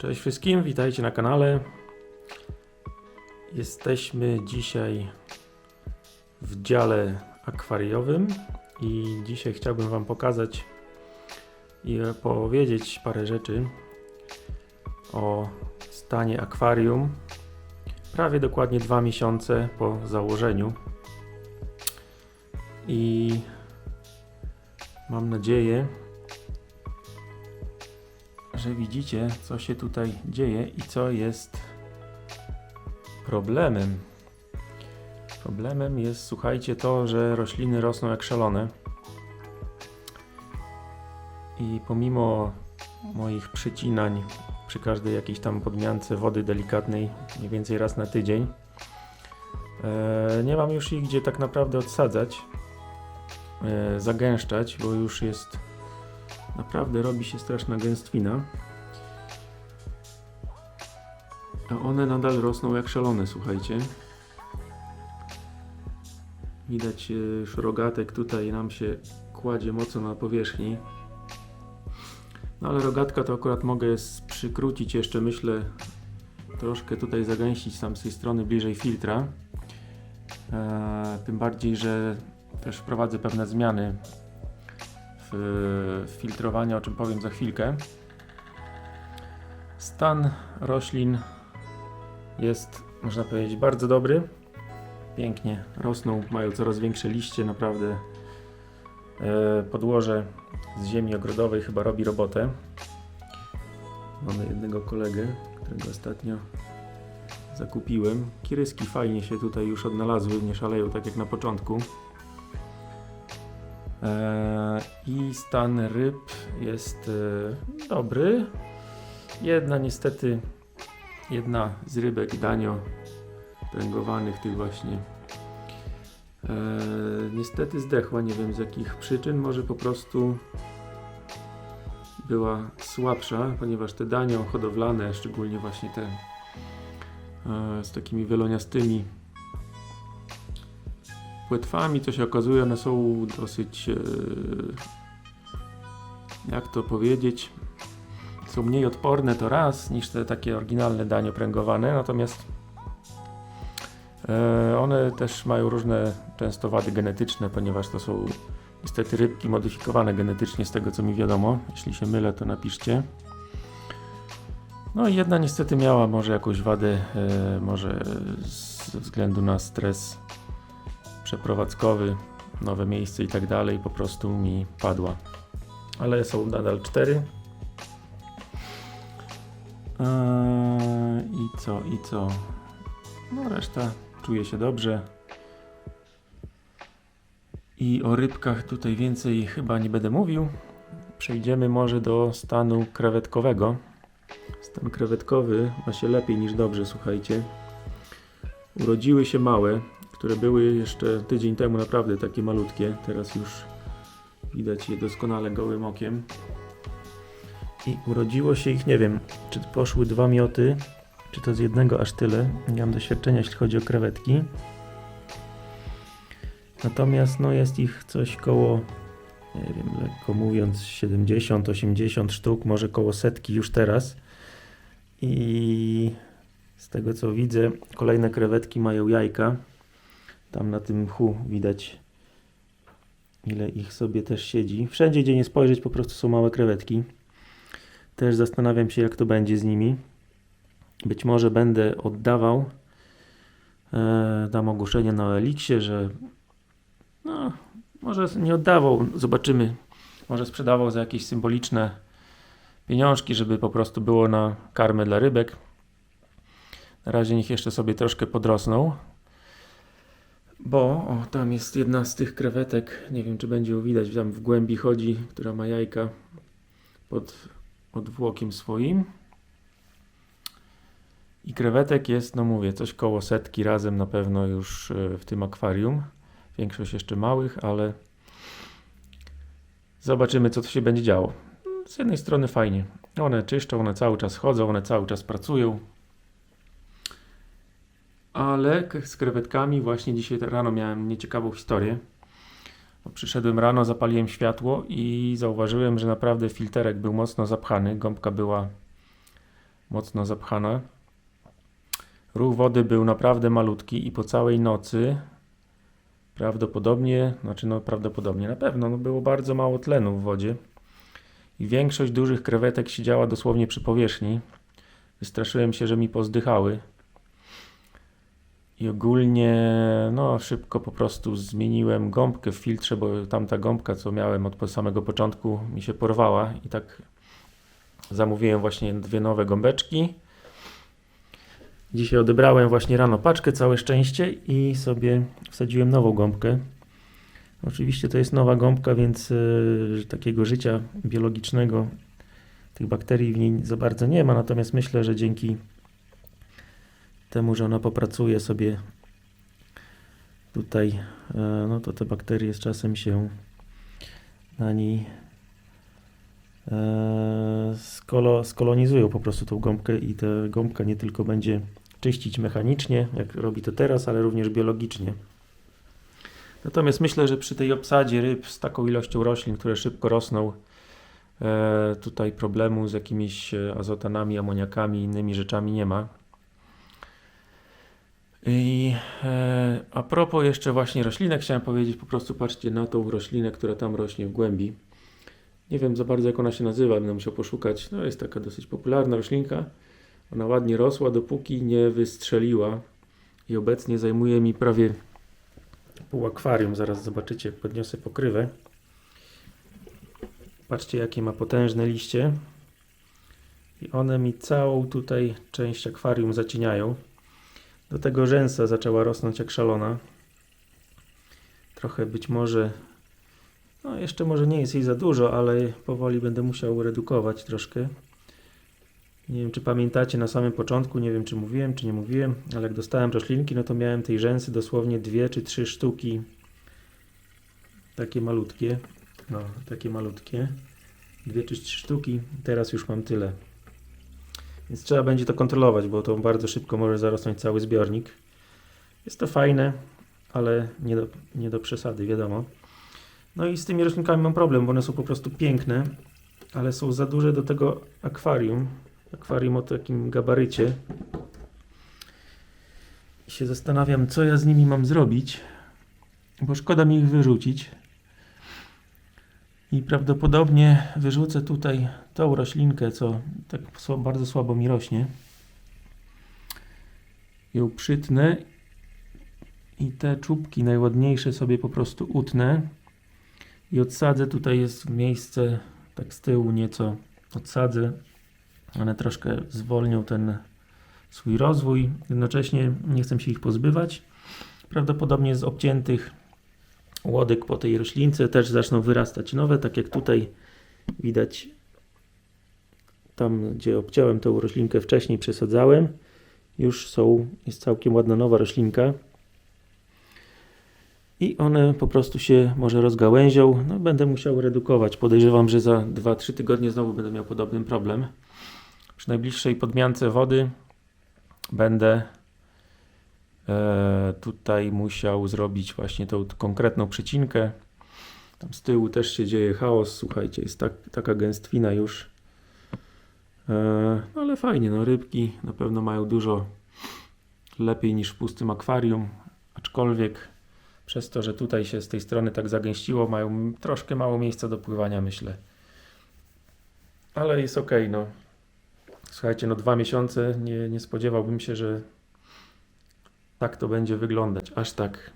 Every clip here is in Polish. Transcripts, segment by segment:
Cześć wszystkim, witajcie na kanale. Jesteśmy dzisiaj w dziale akwariowym i dzisiaj chciałbym Wam pokazać i powiedzieć parę rzeczy o stanie akwarium prawie dokładnie dwa miesiące po założeniu. I mam nadzieję, że widzicie, co się tutaj dzieje i co jest problemem. Problemem jest, słuchajcie, to, że rośliny rosną jak szalone. I pomimo moich przycinań przy każdej jakiejś tam podmiance wody delikatnej, mniej więcej raz na tydzień, e, nie mam już ich gdzie tak naprawdę odsadzać, e, zagęszczać, bo już jest Naprawdę robi się straszna gęstwina. A one nadal rosną jak szalone, słuchajcie. Widać e, szrogatek tutaj nam się kładzie mocno na powierzchni. No ale rogatka to akurat mogę przykrócić jeszcze, myślę, troszkę tutaj zagęścić sam z tej strony bliżej filtra. Eee, tym bardziej, że też wprowadzę pewne zmiany w filtrowania, o czym powiem za chwilkę. Stan roślin jest, można powiedzieć, bardzo dobry. Pięknie rosną, mają coraz większe liście, naprawdę e, podłoże z ziemi ogrodowej chyba robi robotę. Mamy jednego kolegę, którego ostatnio zakupiłem. Kiryski fajnie się tutaj już odnalazły, nie szaleją tak jak na początku. Eee, I stan ryb jest e, dobry. Jedna niestety, jedna z rybek danio pręgowanych tych właśnie e, niestety zdechła, nie wiem z jakich przyczyn, może po prostu była słabsza, ponieważ te danio hodowlane, szczególnie właśnie te e, z takimi wyloniastymi płetwami, co się okazuje, one są dosyć, e, jak to powiedzieć, są mniej odporne to raz niż te takie oryginalne danie pręgowane, natomiast e, one też mają różne często wady genetyczne, ponieważ to są niestety rybki modyfikowane genetycznie z tego co mi wiadomo. Jeśli się mylę, to napiszcie. No i jedna niestety miała może jakąś wadę, e, może ze względu na stres przeprowadzkowy, nowe miejsce i tak dalej, po prostu mi padła. Ale są nadal cztery. Eee, I co, i co? No reszta czuje się dobrze. I o rybkach tutaj więcej chyba nie będę mówił. Przejdziemy może do stanu krewetkowego. Stan krewetkowy ma się lepiej niż dobrze, słuchajcie. Urodziły się małe, które były jeszcze tydzień temu naprawdę takie malutkie. Teraz już widać je doskonale gołym okiem. I urodziło się ich, nie wiem, czy poszły dwa mioty, czy to z jednego aż tyle. Nie mam doświadczenia, jeśli chodzi o krewetki. Natomiast no, jest ich coś koło, nie wiem, lekko mówiąc, 70-80 sztuk, może koło setki już teraz. I z tego co widzę, kolejne krewetki mają jajka. Tam na tym mchu widać ile ich sobie też siedzi. Wszędzie gdzie nie spojrzeć po prostu są małe krewetki. Też zastanawiam się jak to będzie z nimi. Być może będę oddawał. E, dam ogłoszenie na Elixie, że no, może nie oddawał, zobaczymy. Może sprzedawał za jakieś symboliczne pieniążki, żeby po prostu było na karmę dla rybek. Na razie niech jeszcze sobie troszkę podrosną. Bo o, tam jest jedna z tych krewetek, nie wiem czy będzie ją widać, tam w głębi chodzi, która ma jajka pod odwłokiem swoim. I krewetek jest, no mówię, coś koło setki razem na pewno już e, w tym akwarium. Większość jeszcze małych, ale zobaczymy co to się będzie działo. Z jednej strony fajnie. One czyszczą, one cały czas chodzą, one cały czas pracują. Ale z krewetkami właśnie dzisiaj rano miałem nieciekawą historię. Przyszedłem rano, zapaliłem światło i zauważyłem, że naprawdę filterek był mocno zapchany. Gąbka była mocno zapchana. Ruch wody był naprawdę malutki i po całej nocy prawdopodobnie, znaczy no prawdopodobnie, na pewno no było bardzo mało tlenu w wodzie i większość dużych krewetek siedziała dosłownie przy powierzchni. Wystraszyłem się, że mi pozdychały. I ogólnie, no szybko po prostu zmieniłem gąbkę w filtrze, bo tamta gąbka, co miałem od samego początku, mi się porwała i tak zamówiłem właśnie dwie nowe gąbeczki. Dzisiaj odebrałem właśnie rano paczkę, całe szczęście i sobie wsadziłem nową gąbkę. Oczywiście to jest nowa gąbka, więc yy, takiego życia biologicznego tych bakterii w niej za bardzo nie ma, natomiast myślę, że dzięki temu, że ona popracuje sobie tutaj, e, no to te bakterie z czasem się na niej e, skolo, skolonizują po prostu tą gąbkę i ta gąbka nie tylko będzie czyścić mechanicznie, jak robi to teraz, ale również biologicznie. Natomiast myślę, że przy tej obsadzie ryb z taką ilością roślin, które szybko rosną, e, tutaj problemu z jakimiś azotanami, amoniakami i innymi rzeczami nie ma. I e, a propos jeszcze właśnie roślinek, chciałem powiedzieć, po prostu patrzcie na tą roślinę, która tam rośnie w głębi. Nie wiem za bardzo jak ona się nazywa, będę musiał poszukać. No jest taka dosyć popularna roślinka. Ona ładnie rosła, dopóki nie wystrzeliła i obecnie zajmuje mi prawie pół akwarium. Zaraz zobaczycie, podniosę pokrywę. Patrzcie, jakie ma potężne liście. I one mi całą tutaj część akwarium zacieniają. Do tego rzęsa zaczęła rosnąć jak szalona. Trochę być może, no jeszcze może nie jest jej za dużo, ale powoli będę musiał redukować troszkę. Nie wiem, czy pamiętacie na samym początku, nie wiem, czy mówiłem, czy nie mówiłem, ale jak dostałem roślinki, no to miałem tej rzęsy dosłownie dwie czy trzy sztuki. Takie malutkie. No, takie malutkie. Dwie czy trzy sztuki. Teraz już mam tyle. Więc trzeba będzie to kontrolować, bo to bardzo szybko może zarosnąć cały zbiornik. Jest to fajne, ale nie do, nie do przesady, wiadomo. No i z tymi roślinkami mam problem, bo one są po prostu piękne, ale są za duże do tego akwarium. Akwarium o takim gabarycie. I się zastanawiam, co ja z nimi mam zrobić, bo szkoda mi ich wyrzucić. I prawdopodobnie wyrzucę tutaj tą roślinkę, co tak bardzo słabo mi rośnie. Ją przytnę i te czubki najładniejsze sobie po prostu utnę i odsadzę. Tutaj jest miejsce tak z tyłu nieco odsadzę. One troszkę zwolnią ten swój rozwój. Jednocześnie nie chcę się ich pozbywać. Prawdopodobnie z obciętych łodyg po tej roślince też zaczną wyrastać nowe, tak jak tutaj widać. Tam gdzie obciąłem tą roślinkę wcześniej przesadzałem. Już są, jest całkiem ładna nowa roślinka. I one po prostu się może rozgałęzią, no będę musiał redukować, podejrzewam, że za 2-3 tygodnie znowu będę miał podobny problem. Przy najbliższej podmiance wody będę tutaj musiał zrobić właśnie tą konkretną przecinkę. Tam z tyłu też się dzieje chaos, słuchajcie, jest tak, taka gęstwina już. E, no ale fajnie, no rybki na pewno mają dużo lepiej niż w pustym akwarium, aczkolwiek przez to, że tutaj się z tej strony tak zagęściło, mają troszkę mało miejsca do pływania, myślę. Ale jest ok, no. Słuchajcie, no dwa miesiące, nie, nie spodziewałbym się, że tak to będzie wyglądać. Aż tak.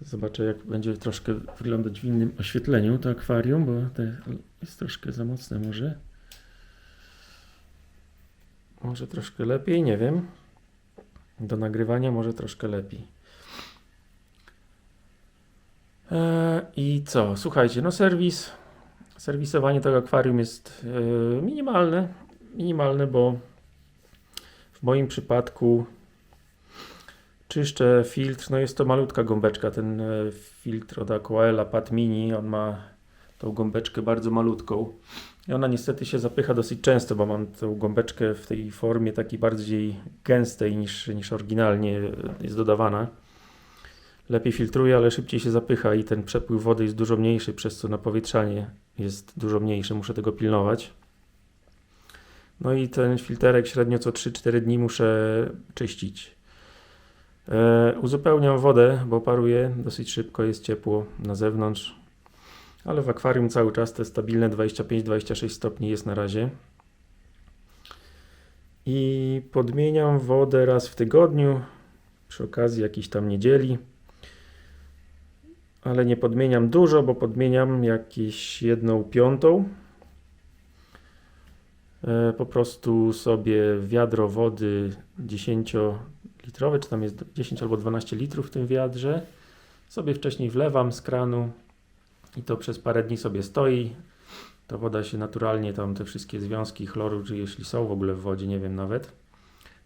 Zobaczę, jak będzie troszkę wyglądać w innym oświetleniu to akwarium, bo to jest troszkę za mocne może. Może troszkę lepiej, nie wiem. Do nagrywania może troszkę lepiej. Eee, I co? Słuchajcie, no serwis, serwisowanie tego akwarium jest e, minimalne. Minimalne, bo w moim przypadku czyszczę filtr, no jest to malutka gąbeczka, ten e, filtr od Aquaela Pad Mini, on ma tą gąbeczkę bardzo malutką i ona niestety się zapycha dosyć często, bo mam tą gąbeczkę w tej formie takiej bardziej gęstej niż, niż oryginalnie jest dodawana. Lepiej filtruje, ale szybciej się zapycha i ten przepływ wody jest dużo mniejszy, przez co napowietrzanie jest dużo mniejsze, muszę tego pilnować. No i ten filterek średnio co 3-4 dni muszę czyścić. E, uzupełniam wodę, bo paruje dosyć szybko, jest ciepło na zewnątrz. Ale w akwarium cały czas te stabilne 25-26 stopni jest na razie. I podmieniam wodę raz w tygodniu, przy okazji jakiejś tam niedzieli. Ale nie podmieniam dużo, bo podmieniam jakieś jedną piątą. E, Po prostu sobie wiadro wody 10-litrowe, czy tam jest 10 albo 12 litrów w tym wiadrze, sobie wcześniej wlewam z kranu i to przez parę dni sobie stoi. Ta woda się naturalnie, tam te wszystkie związki chloru, czy jeśli są w ogóle w wodzie, nie wiem nawet,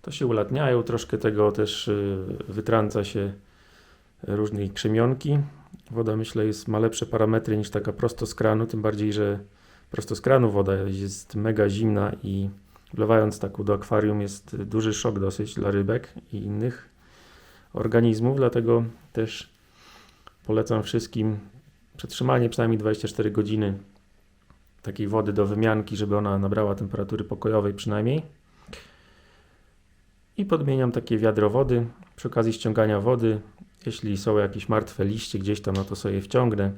to się ulatniają. Troszkę tego też y, wytrąca się różnej krzemionki. Woda myślę jest, ma lepsze parametry niż taka prosto z kranu, tym bardziej, że prosto z kranu woda jest mega zimna i wlewając taką do akwarium jest duży szok dosyć dla rybek i innych organizmów, dlatego też polecam wszystkim przetrzymanie przynajmniej 24 godziny takiej wody do wymianki, żeby ona nabrała temperatury pokojowej przynajmniej. I podmieniam takie wiadro wody. Przy okazji ściągania wody, jeśli są jakieś martwe liście gdzieś tam, no to sobie wciągnę.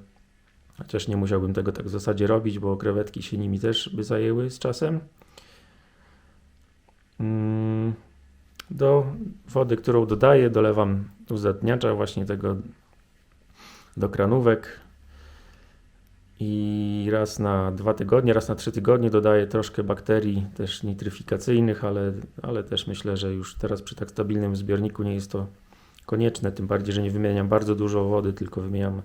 Chociaż nie musiałbym tego tak w zasadzie robić, bo krewetki się nimi też by zajęły z czasem. Mm, Do wody, którą dodaję, dolewam uzdatniacza właśnie tego do kranówek i raz na dwa tygodnie, raz na trzy tygodnie dodaję troszkę bakterii też nitryfikacyjnych, ale, ale też myślę, że już teraz przy tak stabilnym zbiorniku nie jest to konieczne, tym bardziej, że nie wymieniam bardzo dużo wody, tylko wymieniam,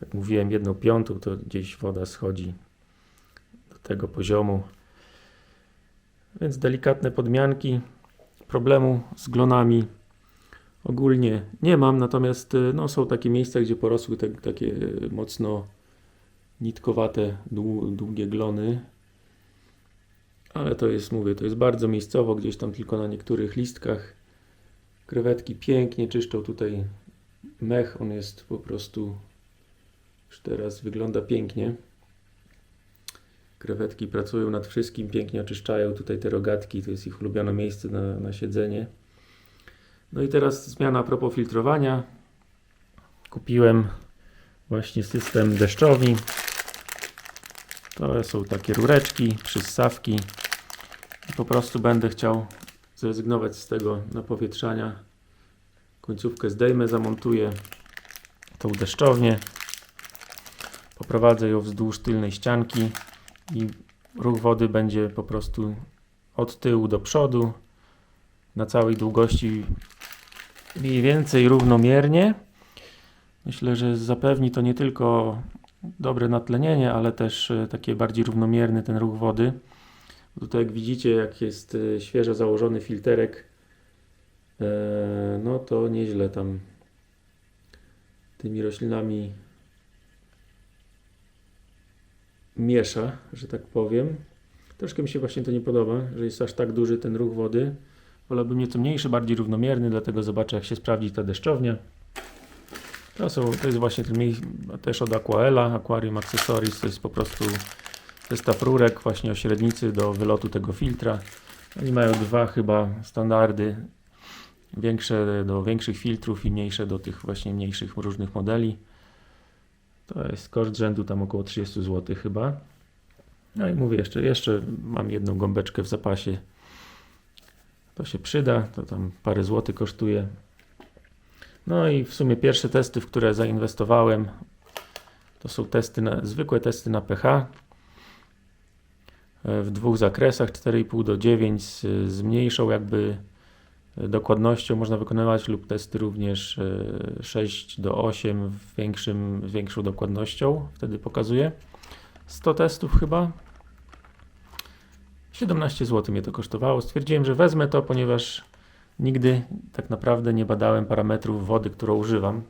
jak mówiłem, jedną piątą, to gdzieś woda schodzi do tego poziomu. Więc delikatne podmianki. Problemu z glonami ogólnie nie mam, natomiast y, no, są takie miejsca, gdzie porosły te, takie y, mocno nitkowate, dłu- długie glony. Ale to jest, mówię, to jest bardzo miejscowo, gdzieś tam tylko na niektórych listkach. Krewetki pięknie czyszczą tutaj mech, on jest po prostu już teraz wygląda pięknie. Krewetki pracują nad wszystkim, pięknie oczyszczają tutaj te rogatki, to jest ich ulubione miejsce na, na siedzenie. No i teraz zmiana a propos filtrowania. Kupiłem właśnie system deszczowi. To są takie rureczki, przyssawki. I po prostu będę chciał zrezygnować z tego napowietrzania. Końcówkę zdejmę, zamontuję tą deszczownię. Poprowadzę ją wzdłuż tylnej ścianki i ruch wody będzie po prostu od tyłu do przodu na całej długości mniej więcej równomiernie. Myślę, że zapewni to nie tylko dobre natlenienie, ale też e, takie bardziej równomierny ten ruch wody. Tutaj jak widzicie, jak jest e, świeżo założony filterek, e, no to nieźle tam tymi roślinami miesza, że tak powiem. Troszkę mi się właśnie to nie podoba, że jest aż tak duży ten ruch wody. Wolałbym nieco mniejszy, bardziej równomierny, dlatego zobaczę jak się sprawdzi ta deszczownia. To, są, to jest właśnie ten też od Aquaela, Aquarium Accessories, to jest po prostu zestaw rurek właśnie o średnicy do wylotu tego filtra. Oni mają dwa chyba standardy, większe do większych filtrów i mniejsze do tych właśnie mniejszych różnych modeli. To jest koszt rzędu tam około 30 zł chyba. No i mówię jeszcze, jeszcze mam jedną gąbeczkę w zapasie. To się przyda, to tam parę złotych kosztuje. No i w sumie pierwsze testy, w które zainwestowałem, to są testy na, zwykłe testy na pH e, w dwóch zakresach 4,5 do 9 z, z mniejszą jakby dokładnością można wykonywać lub testy również e, 6 do 8 w większym, większą dokładnością. Wtedy pokazuje 100 testów chyba. 17 zł mnie to kosztowało. Stwierdziłem, że wezmę to, ponieważ nigdy tak naprawdę nie badałem parametrów wody, którą używam.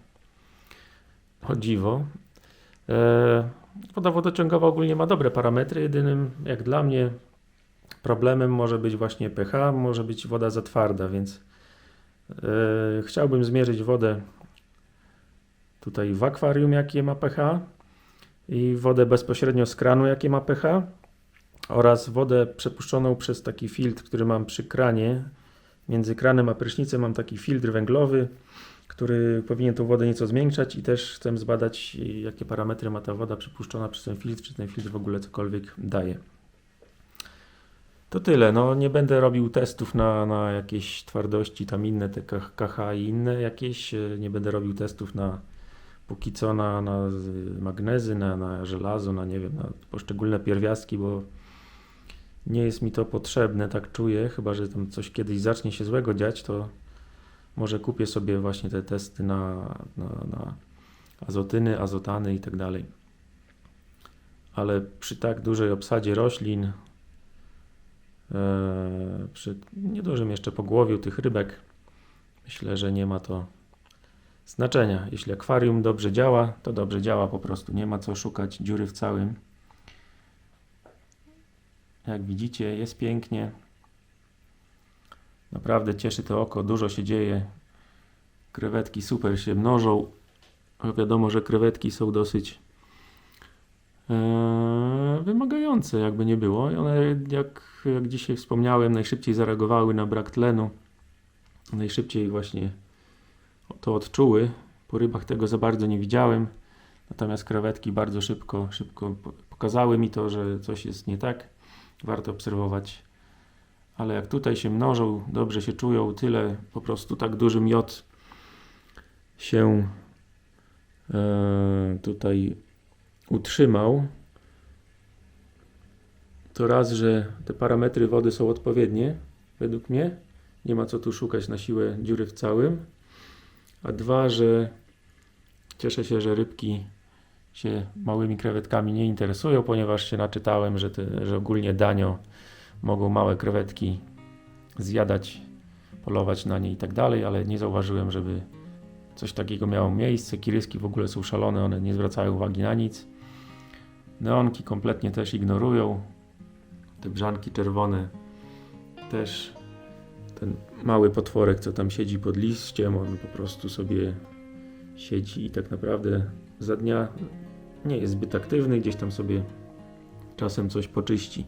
O dziwo. E, woda wodociągowa ogólnie ma dobre parametry. Jedynym jak dla mnie problemem może być właśnie pH, może być woda za twarda, więc e, chciałbym zmierzyć wodę tutaj w akwarium, jakie ma pH i wodę bezpośrednio z kranu, jakie ma pH. oraz wodę przepuszczoną przez taki filtr, który mam przy kranie. Między kranem a prysznicem mam taki filtr węglowy, który powinien tą wodę nieco zmiękczać i też chcę zbadać, jakie parametry ma ta woda przepuszczona przez ten filtr, czy ten filtr w ogóle cokolwiek daje. To tyle. No, nie będę robił testów na, na jakieś twardości, tam inne, te KH i inne jakieś. e, Nie będę robił testów na póki co na, na magnezy, na, na żelazo, na nie wiem, na poszczególne pierwiastki, bo nie jest mi to potrzebne, tak czuję, chyba że tam coś kiedyś zacznie się złego dziać, to może kupię sobie właśnie te testy na, na, na azotyny, azotany i tak dalej. Ale przy tak dużej obsadzie roślin, przy niedużym jeszcze pogłowiu tych rybek, myślę, że nie ma to znaczenia. Jeśli akwarium dobrze działa, to dobrze działa po prostu. Nie ma co szukać dziury w całym. Jak widzicie, jest pięknie. Naprawdę cieszy to oko, dużo się dzieje. Krewetki super się mnożą. Wiadomo, że krewetki są dosyć e, wymagające, jakby nie było. I one, jak, jak dzisiaj wspomniałem, najszybciej zareagowały na brak tlenu. Najszybciej właśnie to odczuły. Po rybach tego za bardzo nie widziałem. Natomiast krewetki bardzo szybko, szybko po- pokazały mi to, że coś jest nie tak. Warto obserwować. Ale jak tutaj się mnożą, dobrze się czują, tyle po prostu tak duży miod się e, tutaj utrzymał. To raz, że te parametry wody są odpowiednie, według mnie. Nie ma co tu szukać na siłę dziury w całym. A dwa, że cieszę się, że rybki się małymi krewetkami nie interesują, ponieważ się naczytałem, że, te, że ogólnie danio mogą małe krewetki zjadać, polować na nie i tak dalej, ale nie zauważyłem, żeby coś takiego miało miejsce. Kiryski w ogóle są szalone, one nie zwracają uwagi na nic. Neonki kompletnie też ignorują. Te brzanki czerwone też ten mały potworek, co tam siedzi pod liściem, on po prostu sobie siedzi i tak naprawdę za dnia nie jest zbyt aktywny, gdzieś tam sobie czasem coś poczyści.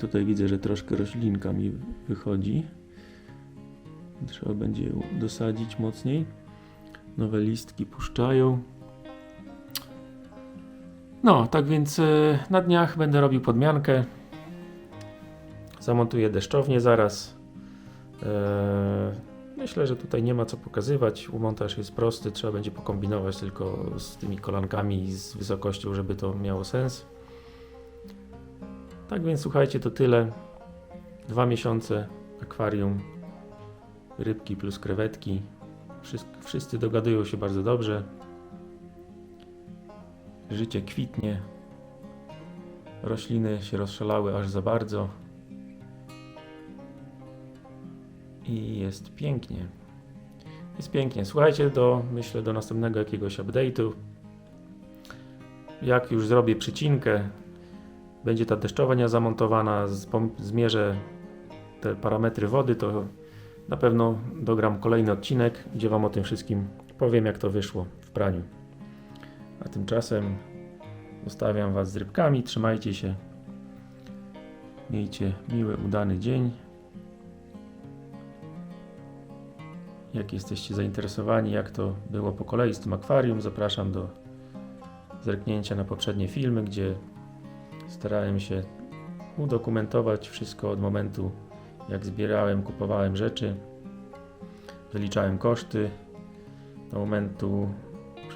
Tutaj widzę, że troszkę roślinka mi wychodzi. Trzeba będzie ją dosadzić mocniej. Nowe listki puszczają. No, tak więc e, na dniach będę robił podmiankę. Zamontuję deszczownię zaraz. E, Myślę, że tutaj nie ma co pokazywać. Montaż jest prosty, trzeba będzie pokombinować tylko z tymi kolankami i z wysokością, żeby to miało sens. Tak więc słuchajcie, to tyle. Dwa miesiące akwarium, rybki plus krewetki. Wszyscy dogadują się bardzo dobrze. Życie kwitnie. Rośliny się rozszalały aż za bardzo. I jest pięknie. Jest pięknie. Słuchajcie, do, myślę, do następnego jakiegoś update'u. Jak już zrobię przycinkę, będzie ta deszczowania zamontowana, zmierzę te parametry wody, to na pewno dogram kolejny odcinek, gdzie Wam o tym wszystkim powiem, jak to wyszło w praniu. A tymczasem zostawiam Was z rybkami, trzymajcie się. Miejcie miły, udany dzień. Jak jesteście zainteresowani, jak to było po kolei z tym akwarium, zapraszam do zerknięcia na poprzednie filmy, gdzie starałem się udokumentować wszystko od momentu, jak zbierałem, kupowałem rzeczy, wyliczałem koszty, do momentu,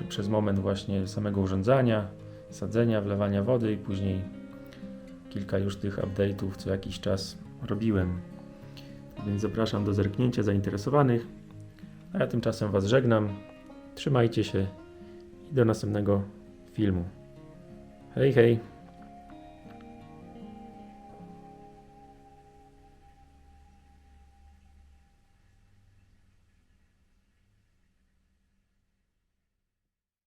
przez moment właśnie samego urządzania, sadzenia, wlewania wody i później kilka już tych update'ów co jakiś czas robiłem. Więc zapraszam do zerknięcia zainteresowanych. A ja tymczasem Was żegnam. Trzymajcie się i do następnego filmu. Hej, hej!